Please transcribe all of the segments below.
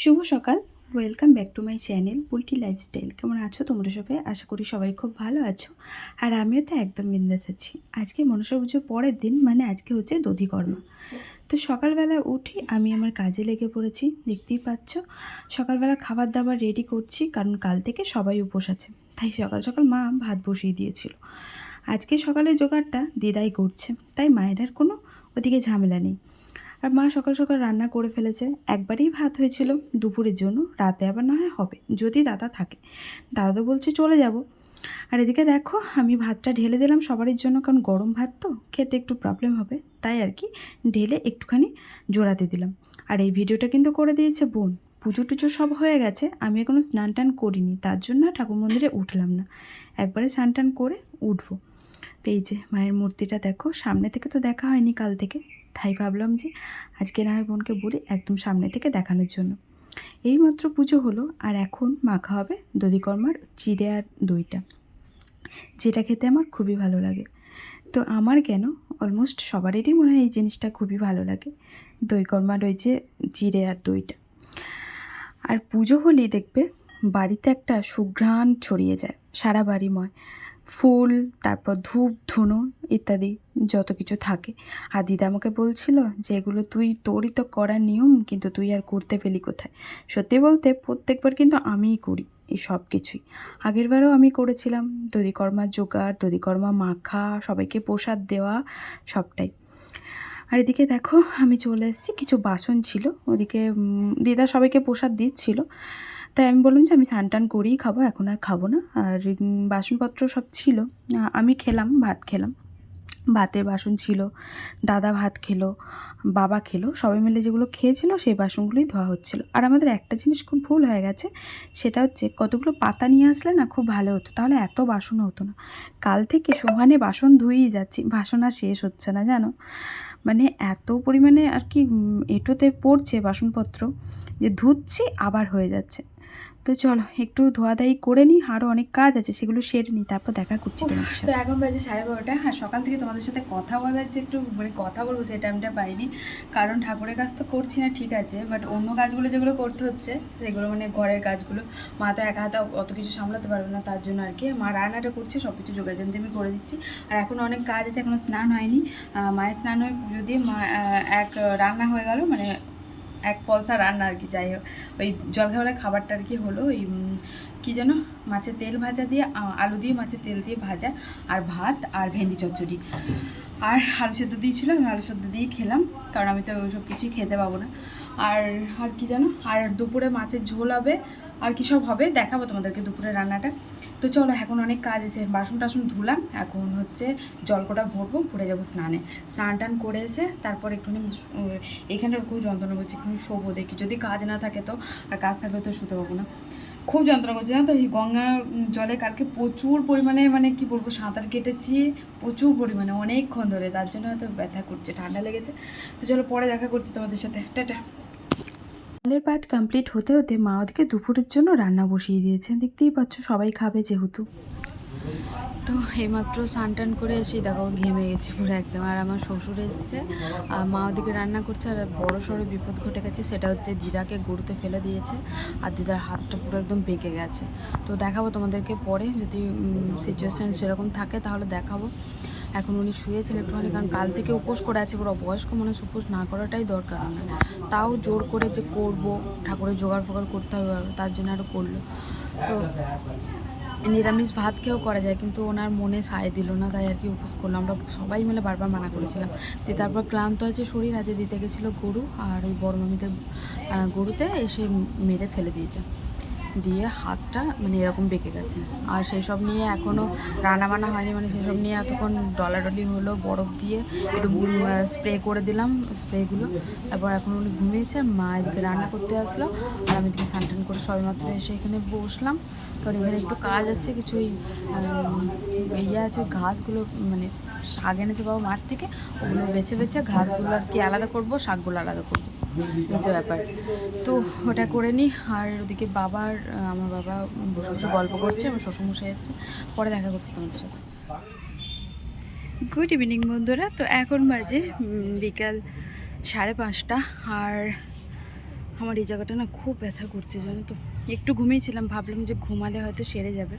শুভ সকাল। Welcome back to my channel পুলটি lifestyle কেমন আছো তোমরা সবাই? আশা করি সবাই খুব ভালো আছো। আর আমিও তো একদম বিন্দাস আছি। আজকে মনসা পুজোর পরের দিন মানে আজকে হচ্ছে দধিকর্মা। তো সকালবেলা উঠে আমি আমার কাজে লেগে পড়েছি, দেখতেই পাচ্ছ। সকালবেলা খাবার দাবার রেডি করছি, কারণ কাল থেকে সবাই উপোস আছে। তাই সকাল সকাল মা ভাত বসিয়ে দিয়েছিল। আজকে সকালের জোগাড়টা দিদাই করছে। তাই মায়ের আর কোনো ওদিকে ঝামেলা নেই। আর মা সকাল সকাল রান্না করে ফেলেছে। একবারেই ভাত হয়েছিল। দুপুরের জন্য, রাতে আবার না হয় হবে, যদি দাদা থাকে। দাদা তো বলছে চলে যাব। আর এদিকে দেখো, আমি ভাতটা ঢেলে দিলাম সবারই জন্য, কারণ গরম ভাত তো, খেতে একটু প্রবলেম হবে। তাই আর কি, ঢেলে একটুখানি জোড়াতে দিলাম। আর এই ভিডিওটা কিন্তু করে দিয়েছে বোন। পুজো টুজো সব হয়ে গেছে, আমি এখনও স্নান টান করিনি, তার জন্য ঠাকুর মন্দিরে উঠলাম না। একবারে স্নান টান করে উঠবো। তো এই যে, মায়ের মূর্তিটা দেখো, সামনে থেকে তো দেখা হয়নি কাল থেকে। তাই ভাবলাম যে আজকে না হয় বোনকে বলি একদম সামনে থেকে দেখানোর জন্য। এইমাত্র পুজো হলো আর এখন মাখা হবে দধিকর্মার চিড়ে আর দইটা। যেটা খেতে আমার খুবই ভালো লাগে। তো আমার কেন অলমোস্ট সবারই মনে হয় এই জিনিসটা খুবই ভালো লাগে দইকর্মা রয়েছে চিড়ে আর দইটা। আর পুজো হলেই দেখবে বাড়িতে একটা সুঘ্রাণ ছড়িয়ে যায়, সারা বাড়িময় ফুল, তারপর ধূপ, ধুনো ইত্যাদি যত কিছু থাকে। আর দিদা আমাকে বলছিল যে এগুলো তুই তোরই তো করার নিয়ম, কিন্তু তুই আর করতে পেলি কোথায়? সত্যি বলতে প্রত্যেকবার কিন্তু আমিই করি এই সব কিছুই। আগেরবারও আমি করেছিলাম দধিকর্মার জোগাড়, দধিকর্মা মাখা, সবাইকে প্রসাদ দেওয়া, সবটাই। আর এদিকে দেখো, আমি চলে এসেছি, কিছু বাসন ছিল। ওদিকে দিদা সবাইকে প্রসাদ দিচ্ছিল। তাই আমি বললাম যে আমি স্নান টান করেই খাব, এখন আর খাব না। আর বাসনপত্র সব ছিল। আমি খেলাম, ভাত খেলাম। ভাতের বাসন ছিল, দাদা ভাত খেলো, বাবা খেলো, সবাই মিলে যেগুলো খেয়েছিল সেই বাসনগুলোই ধোয়া হচ্ছিল। আর আমাদের একটা জিনিস খুব ভুল হয়ে গেছে, সেটা হচ্ছে কতগুলো পাতা নিয়ে আসলে না খুব ভালো হতো, তাহলে এত বাসন হতো না। কাল থেকে সমানে বাসন ধুয়েই যাচ্ছি, বাসন আর শেষ হচ্ছে না, জানো? মানে এত পরিমাণে আর কি এঁটোতে পড়ছে বাসনপত্র, যে ধুচ্ছি আবার হয়ে যাচ্ছে। তো চলো একটু ধোয়া ধোয়াধাই করে নিই আরও অনেক কাজ আছে সেগুলো সেরে নিই তারপর দেখা করছি তো এখন বাজে সাড়ে বারোটা। হ্যাঁ সকাল থেকে তোমাদের সাথে কথা বলার যে একটু মানে কথা বলব সেই টাইমটা পাইনি। কারণ ঠাকুরের কাজ তো করছি না ঠিক আছে বাট অন্য কাজগুলো যেগুলো করতে হচ্ছে সেগুলো মানে ঘরের কাজগুলো। মা তো একা হাতে অত কিছু সামলাতে পারবে না তার জন্য আর কি। মা রান্নাটা করছে সব কিছু যোগাযোগ আমি করে দিচ্ছি। আর এখন অনেক কাজ আছে এখনও স্নান হয়নি। মায়ের স্নান হয়ে পুজো দিয়ে মা এক রান্না হয়ে গেল মানে এক পলসা রান্না আর কি, যাই হোক। ওই জলখাবারের খাবারটা আর কি হলো, ওই কী যেন, মাছের তেল ভাজা দিয়ে আলু দিয়ে, মাছের তেল দিয়ে ভাজা, আর ভাত আর ভেন্ডি চচ্চড়ি। আর আলু সেদ্ধ দিয়েছিলাম আলু সেদ্ধ দিয়ে খেলাম, কারণ আমি তো ওই সব কিছুই খেতে পাবো না। আর আর কি জানো? আর দুপুরে মাছের ঝোল হবে। আর কি সব হবে? দেখাবো তোমাদেরকে দুপুরে রান্নাটা। তো চলো, এখন অনেক কাজ আছে। বাসন টাসন ধুলাম। এখন হচ্ছে জলকোটা ভরবো, ভরে যাব স্নানে। স্নান টান করে এসে তারপর একটুখানি এখানটার খুব যন্ত্রণা করছে একটু শোবো দেখি। যদি কাজ না থাকে তো, আর কাজ থাকলে তো শুতে পাবো না। খুব যন্ত্রণা করছে, জানো তো? এই গঙ্গা জলে কালকে প্রচুর পরিমাণে মানে কি বলব, সাঁতার কেটেছি। প্রচুর পরিমাণে, অনেকক্ষণ ধরে। তার জন্য হয়তো ব্যথা করছে, ঠান্ডা লেগেছে। তো চলো, পরে দেখা করছি তোমাদের সাথে। টাটা। সকালের পাঠ কমপ্লিট হতে হতে মা ওদিকে দুপুরের জন্য রান্না বসিয়ে দিয়েছে দেখতেই পাচ্ছ সবাই খাবে যেহেতু। তো এইমাত্র স্নান টান করে এসে দেখো ঘেমে গেছি পুরো একদম। আর আমার শ্বশুর এসছে, আর মা ওদিকে রান্না করছে, আর বড় সড়ো বিপদ ঘটে গেছে, সেটা হচ্ছে দিদাকে গরুতে ফেলে দিয়েছে, আর দিদার হাতটা পুরো একদম বেঁকে গেছে। তো দেখাবো তোমাদেরকে পরে, যদি সিচুয়েশান সেরকম থাকে তাহলে দেখাবো। এখন উনি শুয়েছেন একটুখানি, কারণ কাল থেকে উপোস করে আছে পুরো বয়স্ক মানুষ উপোস না করাটাই দরকার। তাও জোর করে যে করব, ঠাকুরের জোগাড় ফোগাড় করতে হবে, তার জন্য আরও করল। তো নিরামিষ ভাত খেয়েও করা যায়, কিন্তু ওনার মনে সায় দিল না, তাই আর কি উপোস করলাম আমরা সবাই মিলে বারবার মানা করেছিলাম। দিয়ে তারপর ক্লান্ত আছে শরীর, আজকে দিতে গেছিল গরু, আর ওই বড় মামিদের গরুতে এসে মেরে ফেলে দিয়েছে। দিয়ে হাতটা মানে এরকম বেঁকে গেছে। আর সেই সব নিয়ে এখনও রান্না বান্না হয়নি মানে সেসব নিয়ে এতক্ষণ ডলাডলি হলো, বরফ দিয়ে একটু স্প্রে করে দিলাম স্প্রেগুলো তারপর এখন উনি ঘুমিয়েছে, মা এদিকে রান্না করতে আসলো, আর আমি এদিকে স্নান করে সবেমাত্র এসে এখানে বসলাম। কারণ এখানে একটু কাজ আছে কিছু ওই ইয়ে আছে, ওই ঘাসগুলো মানে শাক এনেছে বাবা মাঠ থেকে, ওগুলো বেছে বেছে ঘাসগুলো আর কি আলাদা করব, শাকগুলো আলাদা করব। হচ্ছে ব্যাপার। তো ওটা করে নিই আর ওদিকে বাবার, আমার বাবা বসে বসে গল্প করছে, আমার শ্বশুরমশাই এসছে, পরে দেখা করছি তোমাদের সাথে। গুড ইভিনিং বন্ধুরা, তো এখন বাজে বিকাল সাড়ে পাঁচটা, আর আমার এই জায়গাটা না খুব ব্যথা করছে, জানো তো। একটু ঘুমিয়েছিলাম ভাবলাম যে ঘুমালে হয়তো সেরে যাবে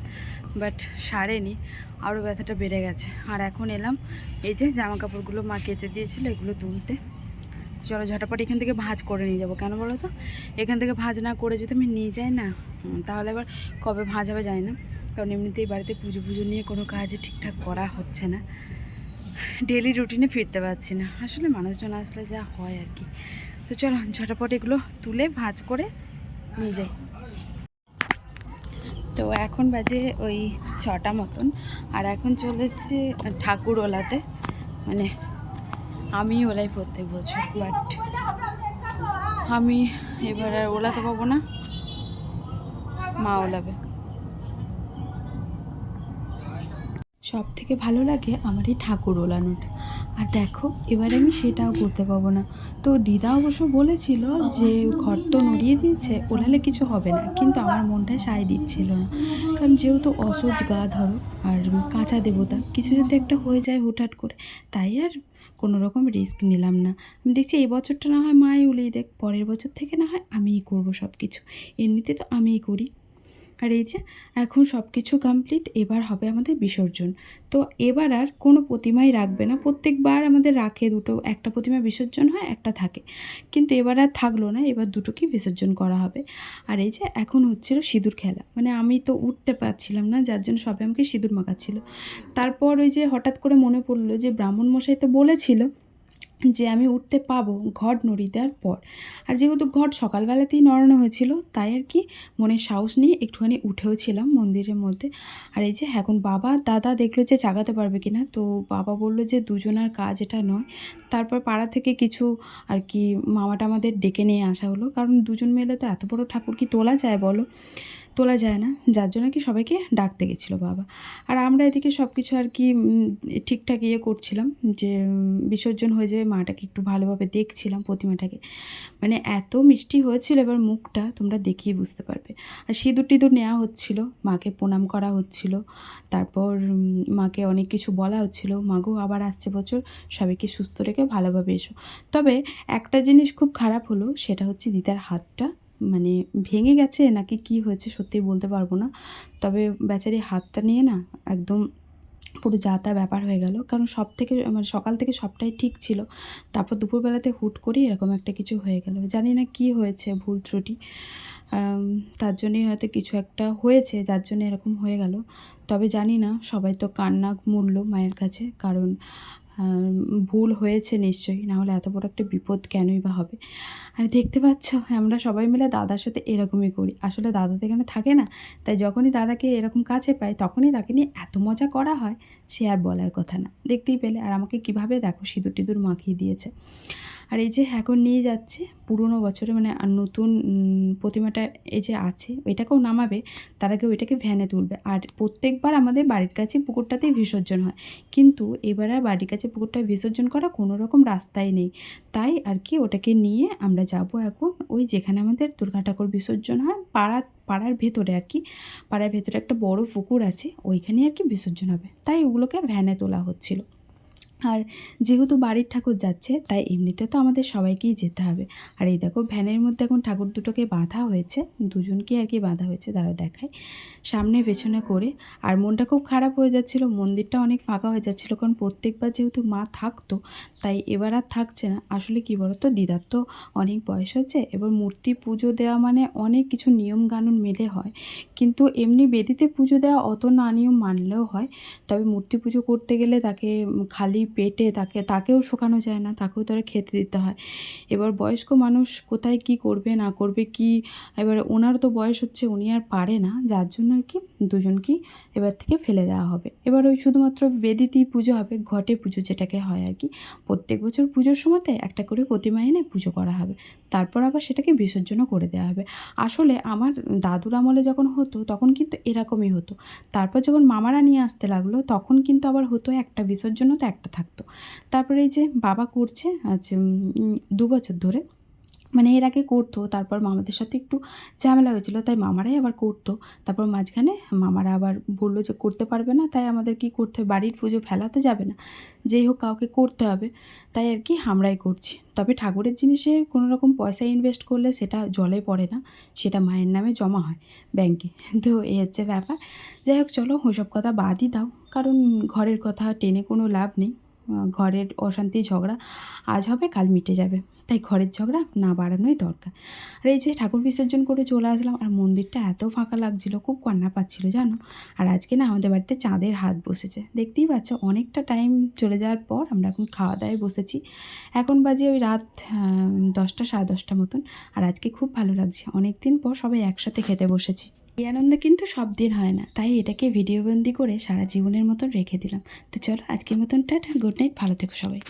বাট সারেনি আরও ব্যথাটা বেড়ে গেছে। আর এখন এলাম, এই যে জামা কাপড়গুলো মা কেচে দিয়েছিল, এগুলো তুলতে। চলো ঝটাপট এখান থেকে ভাঁজ করে নিয়ে যাব। কেন বলো তো? এখান থেকে ভাঁজ না করে যদি আমি নিয়ে যাই না তাহলে আবার কবে ভাঁজ হবে যায় না। কারণ এমনিতেই বাড়িতে পুজো পুজো নিয়ে কোনো কাজই ঠিকঠাক করা হচ্ছে না। ডেলি রুটিনে ফিরতে পারছি না। আসলে মানুষজন আসলে যা হয় আর কি। তো চলো ঝটাপট এগুলো তুলে ভাঁজ করে নিয়ে যাই। তো এখন বাজে ওই ছটা মতন। আর এখন চলে ঠাকুর ওলাতে। মানে আমি ওলাই প্রত্যেক বছর বাট আমি এবার আর ওলাতে পাবো না, মা ওলাবে। সব থেকে ভালো লাগে আমার এই ঠাকুর ওলানোটা। আর দেখো, এবার আমি সেটাও করতে পাবো না। তো দিদা অবশ্য বলেছিল যে ঘর তো নড়িয়ে দিয়েছে ওলালে কিছু হবে না। কিন্তু আমার মনটা সায় দিচ্ছিল না। কারণ যেহেতু অসহ্য গা ধরো আর কাঁচা দেবতা, কিছু যদি একটা হয়ে যায় হুটহাট করে, তাই আর কোনো রকম রিস্ক নিলাম না। আমি দেখছি এই বছরটা না হয় মাই উলিয়ে দেখ, পরের বছর থেকে না হয় আমিই করব সব কিছু এমনিতে তো আমিই করি। আর এই যে, এখন সব কিছু কমপ্লিট এবার হবে আমাদের বিসর্জন। তো এবার আর কোনো প্রতিমাই রাখবে না। প্রত্যেকবার আমাদের রাখে দুটো, একটা প্রতিমা বিসর্জন হয়, একটা থাকে। কিন্তু এবার আর থাকল না, এবার দুটোকেই বিসর্জন করা হবে। আর এই যে, এখন হচ্ছিল সিঁদুর খেলা। মানে আমি তো উঠতে পারছিলাম না, যার জন্য সবাই আমাকে সিঁদুর মাখাচ্ছিল। তারপর ওই যে হঠাৎ করে মনে পড়ল যে, ব্রাহ্মণ মশাই তো বলেছিল যে আমি উঠতে পাবো ঘট নড়ি দেওয়ার পর। আর যেহেতু ঘট সকালবেলাতেই নড়ানো হয়েছিল, তাই আর কি মনে সাহস নিয়ে একটুখানি উঠেও ছিলাম মন্দিরের মধ্যে। আর এই যে এখন বাবা, দাদা দেখল যে জাগাতে পারবে কি না তো বাবা বলল যে দুজনার কাজ এটা নয়। তারপর পাড়া থেকে কিছু আর কি মামাটা আমাদের ডেকে নিয়ে আসা হলো। কারণ দুজন মিলে তো এত বড় ঠাকুর কি তোলা যায় বলো? তোলা যায় না। যার জন্য কি সবাইকে ডাকতে গেছিল বাবা। আর আমরা এদিকে সব কিছু আর কি ঠিকঠাক ইয়ে করছিলাম যে বিসর্জন হয়ে যাবে মাটাকে একটু ভালোভাবে দেখছিলাম প্রতিমাটাকে। মানে এত মিষ্টি হয়েছিল এবার মুখটা, তোমরা দেখিয়ে বুঝতে পারবে। আর সিঁদুর টিঁদুর নেওয়া হচ্ছিল, মাকে প্রণাম করা হচ্ছিল। তারপর মাকে অনেক কিছু বলা হচ্ছিল। মাগো আবার আসছে বছর, সবাইকে সুস্থ রেখে ভালোভাবে এসো। তবে একটা জিনিস খুব খারাপ হলো, সেটা হচ্ছে দিদার হাতটা মানে ভেঙে গেছে নাকি কি হয়েছে সত্যি বলতে পারব না। তবে বেচারি হাতটা নিয়ে না একদম পুরো যা তা ব্যাপার হয়ে গেল। কারণ সব থেকে মানে সকাল থেকে সবটাই ঠিক ছিল। তারপর দুপুরবেলাতে হুট করে এরকম একটা কিছু হয়ে গেল। জানি না কি হয়েছে ভুল ত্রুটি। তার জন্যই হয়তো কিছু একটা হয়েছে, যার জন্য এরকম হয়ে গেল। তবে জানি না, সবাই তো কান্না মূল্য মায়ের কাছে। কারণ ভুল হয়েছে নিশ্চয়ই নাহলে এত বড় একটা বিপদ কেনই বা হবে? আর দেখতে পাচ্ছ, আমরা সবাই মিলে দাদার সাথে এরকমই করি। আসলে দাদা তো এখানে থাকে না, তাই যখনই দাদাকে এরকম কাছে পাই, তখনই তাকে নিয়ে এত মজা করা হয়, সে আর বলার কথা না। দেখতেই পেলে, আর আমাকে কীভাবে দেখো সিঁদুর টিঁদুর মাখিয়ে দিয়েছে। আর এই যে এখন নিয়ে যাচ্ছে পুরনো বছরে মানে নতুন প্রতিমাটা এই যে আছে, ওইটাকেও নামাবে, তার আগে ওইটাকে ভ্যানে তুলবে। আর প্রত্যেকবার আমাদের বাড়ির কাছে পুকুরটাতেই বিসর্জন হয়। কিন্তু এবার আর বাড়ির কাছে পুকুরটা বিসর্জন করা কোনো রকম রাস্তাই নেই। তাই আর কি ওটাকে নিয়ে আমরা যাব এখন ওই যেখানে আমাদের দুর্গা ঠাকুর বিসর্জন হয়, পাড়া, পাড়ার ভেতরে আর কি। পাড়ার ভেতরে একটা বড় পুকুর আছে ওইখানে আর কি বিসর্জন হবে। তাই ওগুলোকে ভ্যানে তোলা হচ্ছিল। আর যেহেতু বাড়ির ঠাকুর যাচ্ছে, তাই এমনিতে তো আমাদের সবাইকেই যেতে হবে। আর এই দেখো, ভ্যানের মধ্যে এখন ঠাকুর দুটোকে বাঁধা হয়েছে দুজনকে আর কি বাঁধা হয়েছে তারা দেখায় সামনে পেছনে করে, আর মনটা খুব খারাপ হয়ে যাচ্ছিল, মন্দিরটা অনেক ফাঁকা হয়ে যাচ্ছিল, কারণ প্রত্যেকবার যেহেতু মা থাকতো, তাই এবার আর থাকছে না। আসলে কী বলো তো দিদার তো অনেক বয়স হচ্ছে এবার মূর্তি পুজো দেওয়া মানে অনেক কিছু নিয়ম কানুন মেলে হয়। কিন্তু এমনি বেদিতে পুজো দেওয়া অত না নিয়ম মানলেও হয়, তবে মূর্তি পুজো করতে গেলে তাকে খালি পেটে তাকে, তাকেও শোকানো যায় না, তাকেও তারা খেতে দিতে হয়। এবার বয়স্ক মানুষ কোথায় কি করবে, না করবে, কি? এবার ওনার তো বয়স হচ্ছে, উনি আর পারে না, যার জন্য আর কি দুজনকেই এবার থেকে ফেলে দেওয়া হবে। এবার ওই শুধুমাত্র বেদিতেই পুজো হবে, ঘটে পুজো যেটাকে হয় আর কি। প্রত্যেক বছর পুজোর সময়তে একটা করে প্রতিমা এনে পুজো করা হবে। তারপর আবার সেটাকে বিসর্জনও করে দেওয়া হবে। আসলে আমার দাদুর আমলে যখন হতো, তখন কিন্তু এরকমই হতো। তারপর যখন মামারা নিয়ে আসতে লাগল, তখন কিন্তু আবার হতো একটা বিসর্জনও তো একটা থাকতো। তারপরে এই যে বাবা করছে আজ দু বছর ধরে। মানে এর আগে করতো, তারপর মামাদের সাথে একটু ঝামেলা হয়েছিল, তাই মামারাই আবার করতো। তারপর মাঝখানে মামারা আবার বলল যে করতে পারবে না, তাই আমাদের কি করতে হবে? বাড়ির পুজো ফেলা তো যাবে না। যেই হোক কাউকে করতে হবে। তাই আর কি আমরাই করছি। তবে ঠাকুরের জিনিসে কোনো রকম পয়সা ইনভেস্ট করলে সেটা জলে পড়ে না, সেটা মায়ের নামে জমা হয় ব্যাংকে তো এই হচ্ছে ব্যাপার। যাই হোক, চলো ওসব কথা বাদই দাও। কারণ ঘরের কথা টেনে কোনো লাভ নেই। ঘরের অশান্তি, ঝগড়া আজ হবে, কাল মিটে যাবে। তাই ঘরের ঝগড়া না বাড়ানোই দরকার। আর এই যে ঠাকুর বিসর্জন করে চলে আসলাম, আর মন্দিরটা এত ফাঁকা লাগছিল, খুব কান্না পাচ্ছিল, জানো? আর আজকে না আমাদের বাড়িতে চাঁদের হাত বসেছে। দেখতেই পাচ্ছ, অনেকটা টাইম চলে যাওয়ার পর আমরা এখন খাওয়া দাওয়ায় বসেছি। এখন বাজে ওই রাত দশটা, সাড়ে দশটা মতন। আর আজকে খুব ভালো লাগছে। অনেক দিন পর সবাই একসাথে খেতে বসেছি। এই আনন্দ কিন্তু সব দিন হয় না। তাই এটাকে ভিডিও বন্দি করে সারা জীবনের মতন রেখে দিলাম। তো চলো আজকের মতন টাটা, গুড নাইট, ভালো থেকো সবাই।